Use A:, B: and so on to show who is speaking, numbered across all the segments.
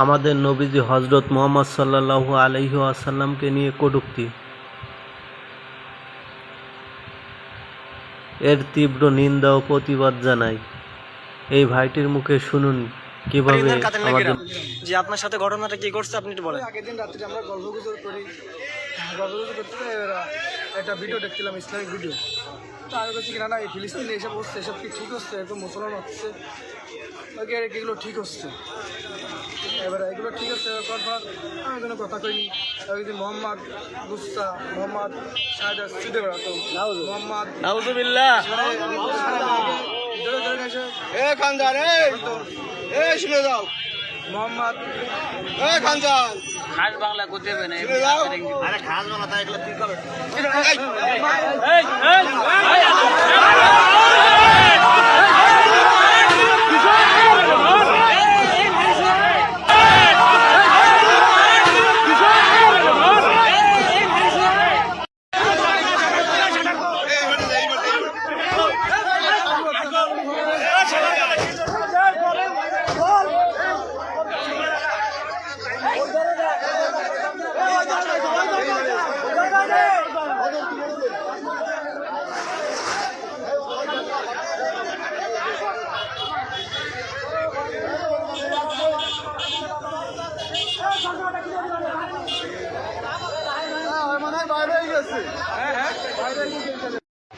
A: আমাদের নবীজি হজরত মোহাম্মদ সাল্লাল্লাহু আলাইহি আসাল্লামকে নিয়ে কটুক্তি। এর তীব্র নিন্দা ও প্রতিবাদ জানাই। এই ভাইটির মুখে শুনুন কীভাবে আমাদের
B: যে আপনার সাথে ঘটনাটা কি করছে আপনি একটু বলেন।
C: আগের দিন রাত্রে আমরা গল্প গুজর করি। গল্প গুজর করতে এরা একটা ভিডিও দেখছিলাম ইসলামিক ভিডিও তো আমি বলছি কি না না এই ফিলিস্তিনে এসব হচ্ছে এসব কি ঠিক হচ্ছে? একদম মুসলমান হচ্ছে? ওকে এগুলো ঠিক হচ্ছে। এবারে এগুলো ঠিক আছে আমি কোনো কথা কইনি যে মোহাম্মদ গুস্তা মোহাম্মদ শাহাদ সিদ্ধে মোহাম্মদ
B: নাউজুবিল্লাহ।
D: এ খানদান এ। এ শুনে যাও।
C: মোহাম্মদ
D: এ খানদান
B: খাস বাংলা করতে হবে না
D: যাও।
B: আরে খাস বাংলা তাই এগুলো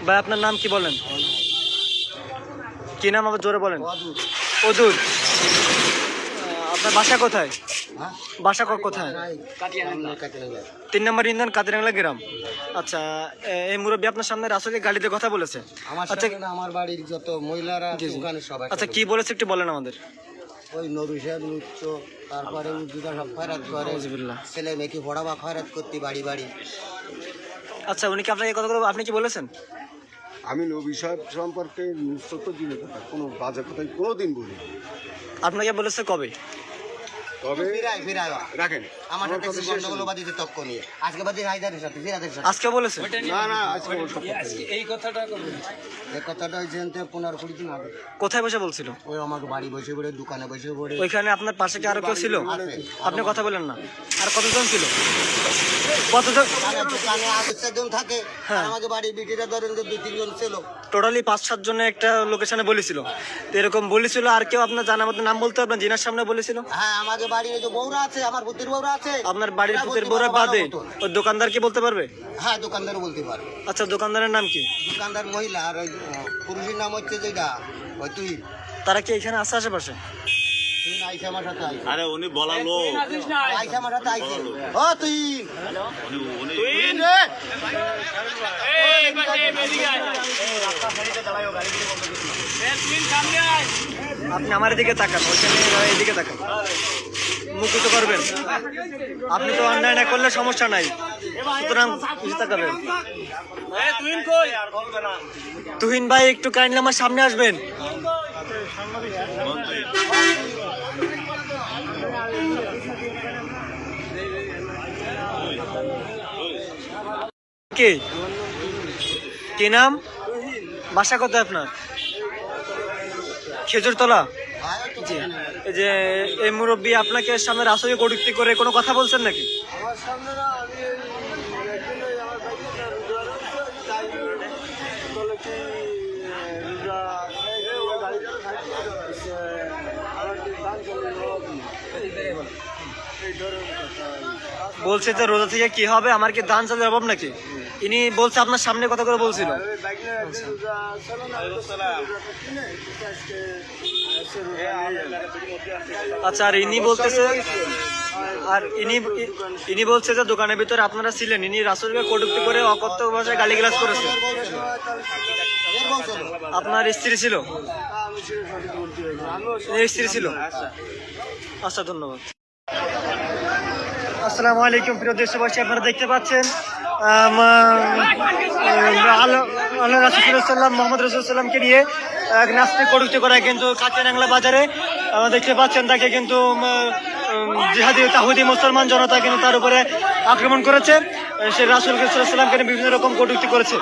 B: ভাই আপনার নাম কি বলেন? কি নাম আবার জোরে বলেন? অদুর। আপনার বাসা কোথায়? বাসা কোথায়? তিন নম্বর ইন্ধন কাতিরাংলা গ্রাম। আচ্ছা এই মুরব্বী আপনার সামনে রাসুলের গাড়িতে কথা বলেছে।
E: আমার
B: আচ্ছা
E: আমার বাড়ির যত মহিলারা। ওখানে সবাই
B: আচ্ছা কি বলেছে একটু বলেন আমাদের।
E: ওই নরু সাহেব লুচ্চ তারপরে উর্দুটা সব খয়রাত করে। ছেলে মেয়েকে পড়াবা খয়রাত করতে বাড়ি বাড়ি।
B: আচ্ছা উনি কি আপনাকে কথা বলব? আপনি কি বলেছেন?
D: আমি নবী সাহেব সম্পর্কে সত্য দিনের কথা কোনো বাজে কোনো দিন বলি
B: আপনাকে বলেছে কবে?
D: তবে
E: ফিরাই ফিরাই।
D: রাখেন।
E: আমার সাথে
D: কথা শেষ
E: তক্ক নিয়ে। আজকে বাদে হায়দারের সাথে ফিরাদের সাথে।
B: আজকে বলেছে?
D: না না আজকে ওর সব কথা নেই।
C: এই কথাটা
E: এই কথাটা ওই জেনতে পনেরো কুড়ি দিন আগে।
B: কোথায় বসে বলছিল?
E: ওই আমাকে বাড়ি বসে পড়ে দোকানে বসে পড়ে।
B: ওইখানে আপনার পাশে কি আরও কেউ ছিল? আপনি কথা বলেন না। আর কতজন ছিল? কতজন?
E: আমার দোকানে আগে চারজন থাকে।
B: হ্যাঁ।
E: আর আমাকে বাড়ির বিটিটা ধরেন যে দুই তিনজন ছিল।
B: টোটালি পাঁচ সাত জনের একটা লোকেশনে বলেছিল। তো এরকম বলেছিল আর কেউ আপনার জানার মতো নাম বলতে পারবেন? জিনার সামনে বলেছিল?
E: হ্যাঁ আমাকে বাড়ির যে বউরা আছে আমার পুতির বউরা আছে।
B: আপনার বাড়ির পুতের বউরা বাদে। ওই দোকানদার কি বলতে পারবে?
E: হ্যাঁ দোকানদারও বলতে পারবে।
B: আচ্ছা দোকানদারের নাম কি?
E: দোকানদার মহিলা আর ওই পুরুষের নাম হচ্ছে যেটা ওই তুই।
B: তারা কি এখানে আছে আশেপাশে?
F: আরে উনি বলা লোক।
E: ও তুই।
B: আপনি আমার দিকে তাকান ওইখানে এদিকে তাকান। মুকুত করবেন। আপনি তো অন্যায় না করলে সমস্যা নাই। সুতরাং তুহিন ভাই, একটু কাইন্ডলি আমার সামনে আসবেন। কে? কি নাম? বাসা কোথায় আপনার? খেজুরতলা? যে এই মুরব্বী আপনাকে সামনে রাসুলি কটুক্তি করে কোনো কথা বলছেন নাকি? বলছে যে রোজা থেকে কি হবে? আমার কি দান চালের অভাব নাকি? ইনি বলছে আপনার সামনে কথা করে বলছিল। আচ্ছা আর ইনি বলতেছে আর ইনি ইনি বলছে যে দোকানের ভিতরে আপনারা ছিলেন। ইনি রাসুলকে কটুক্তি করে অকথ্য ভাষায় গালিগালাজ করেছে। আপনার স্ত্রী ছিল? স্ত্রী ছিল? আচ্ছা ধন্যবাদ। আসসালামু আলাইকুম, প্রিয় দেশবাসী, আপনারা দেখতে পাচ্ছেন আল্লাহ রাসুল্লাম মোহাম্মদ রসুল্লামকে নিয়ে এক নাস্তিক কটুক্তি করে কিন্তু কাকিয়ানাংলা বাজারে দেখতে পাচ্ছেন তাকে কিন্তু জিহাদি তাহুদি মুসলমান জনতা কিন্তু তার উপরে আক্রমণ করেছে। সে রাসুল সাল্লামকে বিভিন্ন রকম কটুক্তি করেছে।